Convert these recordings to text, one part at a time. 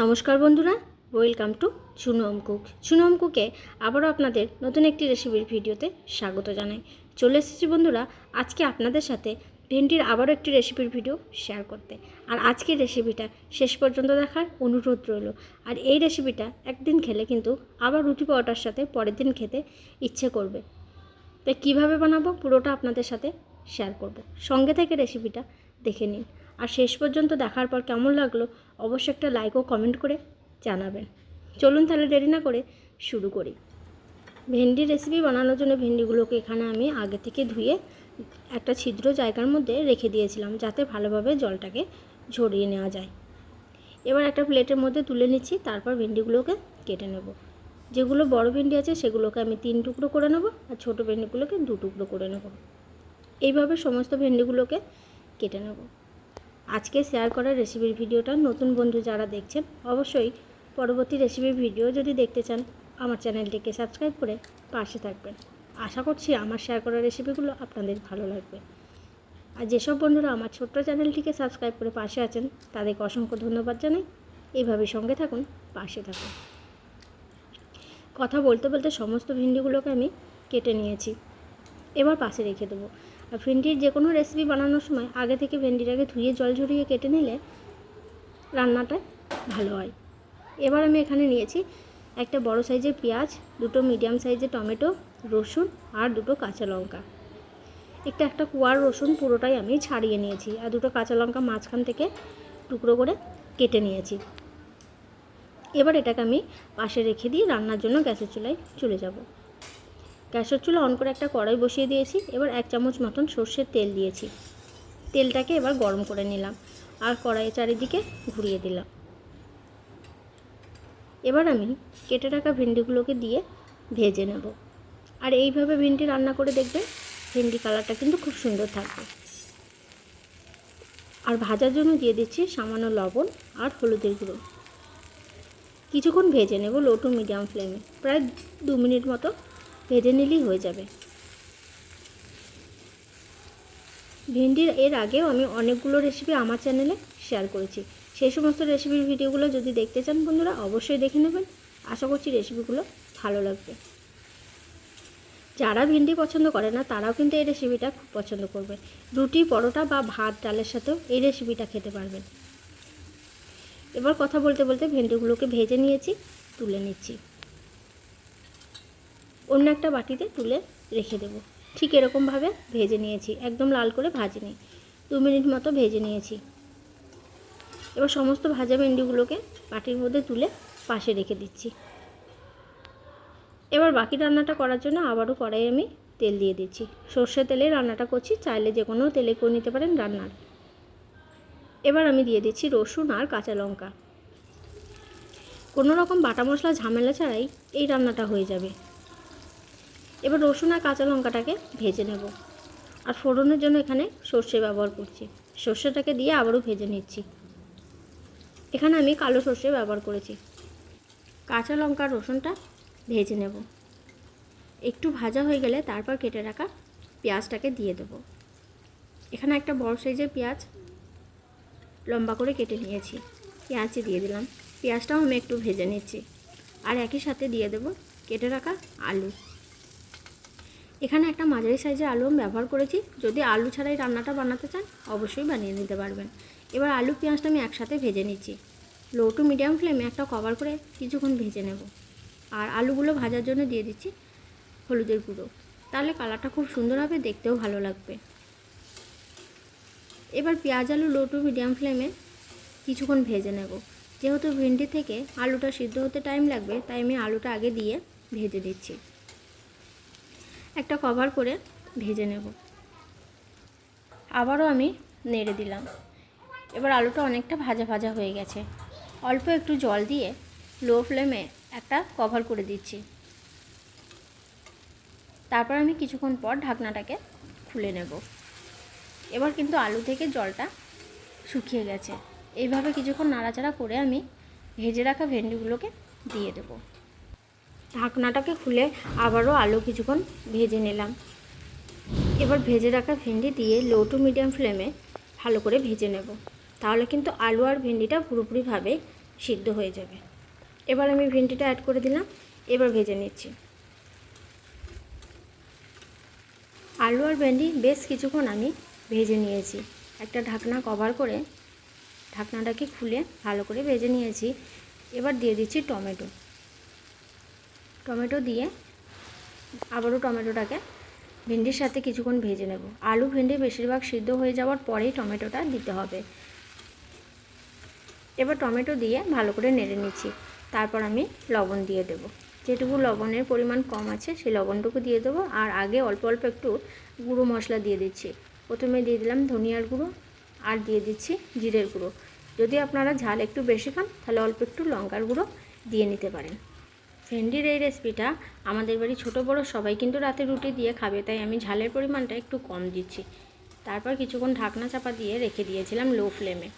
নমস্কার বন্ধুরা welcome to Sunam cook Sunam কুকে আবারও আপনাদের নতুন একটি রেসিপির ভিডিওতে স্বাগত জানাই। চলে এসেছি বন্ধুরা, আজকে আপনাদের সাথে ভেন্ডির আবারও একটি রেসিপির ভিডিও শেয়ার করতে। আর আজকের রেসিপিটা শেষ পর্যন্ত দেখার অনুরোধ রইল। আর এই রেসিপিটা একদিন খেলে কিন্তু আবার রুটি পাওয়াটার সাথে পরের দিন খেতে ইচ্ছে করবে। তাই কীভাবে বানাবো পুরোটা আপনাদের সাথে শেয়ার করব। সঙ্গে থেকে রেসিপিটা দেখে নিন। আর শেষ পর্যন্ত দেখার পর কেমন লাগল অবশ্যই একটা লাইক ও কমেন্ট করে জানাবেন। চলুন তাহলে দেরি না করে শুরু করি। ভেন্ডি রেসিপি বানানোর জন্য ভেন্ডিগুলোকে এখানে আমি আগে থেকে ধুয়ে একটা ছিদ্র জায়গার মধ্যে রেখে দিয়েছিলাম যাতে ভালোভাবে জলটাকে ঝরিয়ে নেওয়া যায়। এবার একটা প্লেটের মধ্যে তুলে নিচ্ছি, তারপর ভেন্ডিগুলোকে কেটে নেব। যেগুলো বড় ভেন্ডি আছে সেগুলোকে আমি তিন টুকরো করে নেব আর ছোটো ভেন্ডিগুলোকে দু টুকরো করে নেব। এইভাবে সমস্ত ভেন্ডিগুলোকে কেটে নেব। আজকে শেয়ার করা রেসিপির ভিডিওটা নতুন বন্ধু যারা দেখছেন, অবশ্যই পরবর্তী রেসিপির ভিডিও যদি দেখতে চান, আমার চ্যানেলটিকে সাবস্ক্রাইব করে পাশে থাকবেন। আশা করছি আমার শেয়ার করা রেসিপিগুলো আপনাদের ভালো লাগবে। আর যেসব বন্ধুরা আমার ছোট্ট চ্যানেলটিকে সাবস্ক্রাইব করে পাশে আছেন, তাদেরকে অসংখ্য ধন্যবাদ জানাই। এইভাবে সঙ্গে থাকুন, পাশে থাকুন। কথা বলতে বলতে সমস্ত ভিন্ডিগুলোকে আমি কেটে নিয়েছি। এবার পাশে রেখে দেবো। আর ভেন্ডির যে কোনো রেসিপি বানানোর সময় আগে থেকে ভেন্ডিটাকে ধুয়ে জল ঝরিয়ে কেটে নিলে রান্নাটা ভালো হয়। এবার আমি এখানে নিয়েছি একটা বড় সাইজের পেঁয়াজ, দুটো মিডিয়াম সাইজের টমেটো, রসুন আর দুটো কাঁচা লঙ্কা। একটা একটা কুয়ার রসুন পুরোটাই আমি ছাড়িয়ে নিয়েছি আর দুটো কাঁচা লঙ্কা মাঝখান থেকে টুকরো করে কেটে নিয়েছি। এবার এটাকে আমি পাশে রেখে দিয়ে রান্নার জন্য গ্যাসের চুলায় চলে যাব। গ্যাসের চুলা অন করে একটা কড়াই বসিয়ে দিয়েছি, এবার এক চামচ মতন সর্ষের তেল দিয়েছি। তেলটাকে এবার গরম করে নিলাম আর কড়াইয়ের চারিদিকে ঘুরিয়ে দিলাম। এবার আমি কেটে রাখা ভেন্ডিগুলোকে দিয়ে ভেজে নেব। আর এইভাবে ভেন্ডি রান্না করে দেখবেন ভেন্ডি কালারটা কিন্তু খুব সুন্দর থাকবে। আর ভাজার জন্য দিয়ে দিচ্ছি সামান্য লবণ আর হলুদের গুঁড়ো। কিছুক্ষণ ভেজে নেব লো টু মিডিয়াম ফ্লেমে, প্রায় দু মিনিট মতো ভেজে নিলেই হয়ে যাবে। ভেন্ডির এর আগেও আমি অনেকগুলো রেসিপি আমার চ্যানেলে শেয়ার করেছি। সেই সমস্ত রেসিপির ভিডিওগুলো যদি দেখতে চান বন্ধুরা, অবশ্যই দেখে নেবেন। আশা করছি রেসিপিগুলো ভালো লাগবে। যারা ভেন্ডি পছন্দ করে না, তারাও কিন্তু এই রেসিপিটা খুব পছন্দ করবে। রুটি, পরোটা বা ভাত, ডালের সাথেও এই রেসিপিটা খেতে পারবেন। এবার কথা বলতে বলতে ভেন্ডিগুলোকে ভেজে নিয়েছি, তুলে নিচ্ছি। অন্য একটা বাটিতে তুলে রেখে দেবো। ঠিক এরকমভাবে ভেজে নিয়েছি। একদম লাল করে ভাজিনি দু মিনিট মতো ভেজে নিয়েছি। এবার সমস্ত ভাজা ভেন্ডিগুলোকে বাটির মধ্যে তুলে পাশে রেখে দিচ্ছি। এবার বাকি রান্নাটা করার জন্য আবারও কড়াই আমি তেল দিয়ে দিচ্ছি। সর্ষে তেলে রান্নাটা করছি। চাইলে যে কোনো তেলে করে নিতে পারেন রান্নার। এবার আমি দিয়ে দিচ্ছি রসুন আর কাঁচা লঙ্কা। কোনো রকম বাটা মশলা ঝামেলা ছাড়াই এই রান্নাটা হয়ে যাবে। এবার রসুন আর কাঁচা লঙ্কাটাকে ভেজে নেব। আর ফোড়নের জন্য এখানে সর্ষে ব্যবহার করছি। সর্ষেটাকে দিয়ে আবারও ভেজে নিচ্ছি। এখানে আমি কালো সর্ষে ব্যবহার করেছি। কাঁচা লঙ্কা রসুনটা ভেজে নেব। একটু ভাজা হয়ে গেলে তারপর কেটে রাখা পেঁয়াজটাকে দিয়ে দেব। এখানে একটা বড় সাইজের পেঁয়াজ লম্বা করে কেটে নিয়েছি। পেঁয়াজে দিয়ে দিলাম। পেঁয়াজটাও আমি একটু ভেজে নিচ্ছি। আর একই সাথে দিয়ে দেব কেটে রাখা আলু। এখানে একটা মাঝারি সাইজের আলু আমি ব্যবহার করেছি। যদি আলু ছাড়াই রান্নাটা বানাতে চান, অবশ্যই বানিয়ে নিতে পারবেন। এবার আলু, পেঁয়াজটা আমি একসাথে ভেজে নিচ্ছি। লো টু মিডিয়াম ফ্লেমে একটা কভার করে কিছুক্ষণ ভেজে নেব। আর আলুগুলো ভাজার জন্য দিয়ে দিচ্ছি হলুদের গুঁড়ো। তাহলে কালারটা খুব সুন্দর হবে, দেখতেও ভালো লাগবে। এবার পেঁয়াজ আলু লো টু মিডিয়াম ফ্লেমে কিছুক্ষণ ভেজে নেব। যেহেতু ভেন্ডি থেকে আলুটা সিদ্ধ হতে টাইম লাগবে, তাই আমি আলুটা আগে দিয়ে ভেজে দিচ্ছি একটা কভার করে ভেজে নেব। আবারও আমি নেড়ে দিলাম। এবার আলুটা অনেকটা ভাজা ভাজা হয়ে গেছে। অল্প একটু জল দিয়ে লো ফ্লেমে একটা কভার করে দিচ্ছি। তারপর আমি কিছুক্ষণ পর ঢাকনাটাকে খুলে নেব। এবার কিন্তু আলু থেকে জলটা শুকিয়ে গেছে। এইভাবে কিছুক্ষণ নাড়াচাড়া করে আমি ভেজে রাখা ভেন্ডিগুলোকে দিয়ে দেবো। ঢাকনাটাকে খুলে আবারও আলু কিছুক্ষণ ভেজে নিলাম। এবার ভেজে রাখা ভেন্ডি দিয়ে লো টু মিডিয়াম ফ্লেমে ভালো করে ভেজে নেব। তাহলে কিন্তু আলু আর ভেন্ডিটা পুরোপুরিভাবে সিদ্ধ হয়ে যাবে। এবার আমি ভেন্ডিটা অ্যাড করে দিলাম। এবার ভেজে নিচ্ছি। আলু আর ভেন্ডি বেশ কিছুক্ষণ আমি ভেজে নিয়েছি। একটা ঢাকনা কভার করে ঢাকনাটাকে খুলে ভালো করে ভেজে নিয়েছি। এবার দিয়ে দিচ্ছি টমেটো। টমেটো দিয়ে আবারও টমেটোটাকে ভেন্ডির সাথে কিছুক্ষণ ভেজে নেব। আলু ভেন্ডি বেশিরভাগ সিদ্ধ হয়ে যাওয়ার পরেই টমেটোটা দিতে হবে। এবার টমেটো দিয়ে ভালো করে নেড়ে নিচ্ছি। তারপর আমি লবণ দিয়ে দেব। যেটুকু লবণের পরিমাণ কম আছে সেই লবণটুকু দিয়ে দেবো আর আগে অল্প অল্প একটু গুঁড়ো মশলা দিয়ে দিচ্ছি। প্রথমে দিয়ে দিলাম ধনিয়ার গুঁড়ো আর দিয়ে দিচ্ছি জিরের গুঁড়ো। যদি আপনারা ঝাল একটু বেশি খান তাহলে অল্প একটু লঙ্কার গুঁড়ো দিয়ে নিতে পারেন। ভেন্ডির এই রেসিপিটা আমাদের বাড়ি ছোটো বড়ো সবাই কিন্তু রাতে রুটি দিয়ে খাবে, তাই আমি ঝালের পরিমাণটা একটু কম দিচ্ছি। তারপর কিছুক্ষণ ঢাকনা চাপা দিয়ে রেখে দিয়েছিলাম লো ফ্লেমে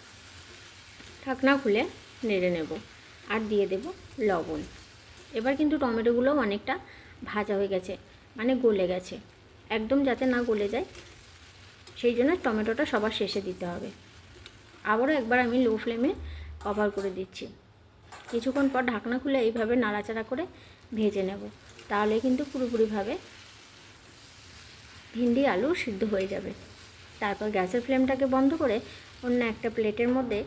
ঢাকনা খুলে নেড়ে নেব আর দিয়ে দেব লবণ। এবার কিন্তু টমেটোগুলোও অনেকটা ভাজা হয়ে গেছে মানে গলে গেছে। একদম যাতে না গলে যায়, সেই জন্য টমেটোটা সবার শেষে দিতে হবে। আবারও একবার আমি লো ফ্লেমে কভার করে দিচ্ছি। কিছুক্ষণ পর ঢাকনা খুলে এইভাবে নাড়াচাড়া করে ভেজে নেব। তাহলে কিন্তু পুরোপুরিভাবে ভিন্ডি, আলু সিদ্ধ হয়ে যাবে। তারপর গ্যাসের ফ্লেমটাকে বন্ধ করে অন্য একটা প্লেটের মধ্যে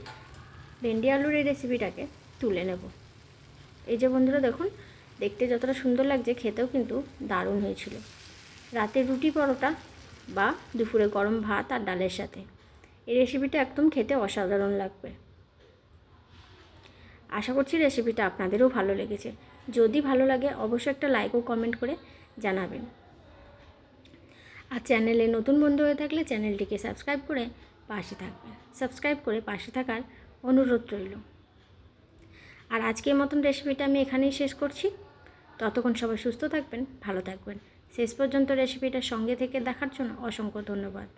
ভেন্ডি, আলুর এই রেসিপিটাকে তুলে নেব। এই যে বন্ধুরা, দেখুন, দেখতে যতটা সুন্দর লাগছে, খেতেও কিন্তু দারুণ হয়েছিল। রাতে রুটি পরোটা বা দুপুরে গরম ভাত আর ডালের সাথে। এই রেসিপিটা একদম খেতে অসাধারণ লাগবে। আশা করছি রেসিপিটা আপনাদেরও ভালো লেগেছে। যদি ভালো লাগে, অবশ্যই একটা লাইক ও কমেন্ট করে জানাবেন। আর চ্যানেলে নতুন বন্ধু হয়ে থাকলে চ্যানেলটিকে সাবস্ক্রাইব করে পাশে থাকবেন। সাবস্ক্রাইব করে পাশে থাকার অনুরোধ রইল। আর আজকের মতন রেসিপিটা আমি এখানেই শেষ করছি। ততক্ষণ সবাই সুস্থ থাকবেন, ভালো থাকবেন। শেষ পর্যন্ত রেসিপিটা সঙ্গে থেকে দেখার জন্য অসংখ্য ধন্যবাদ।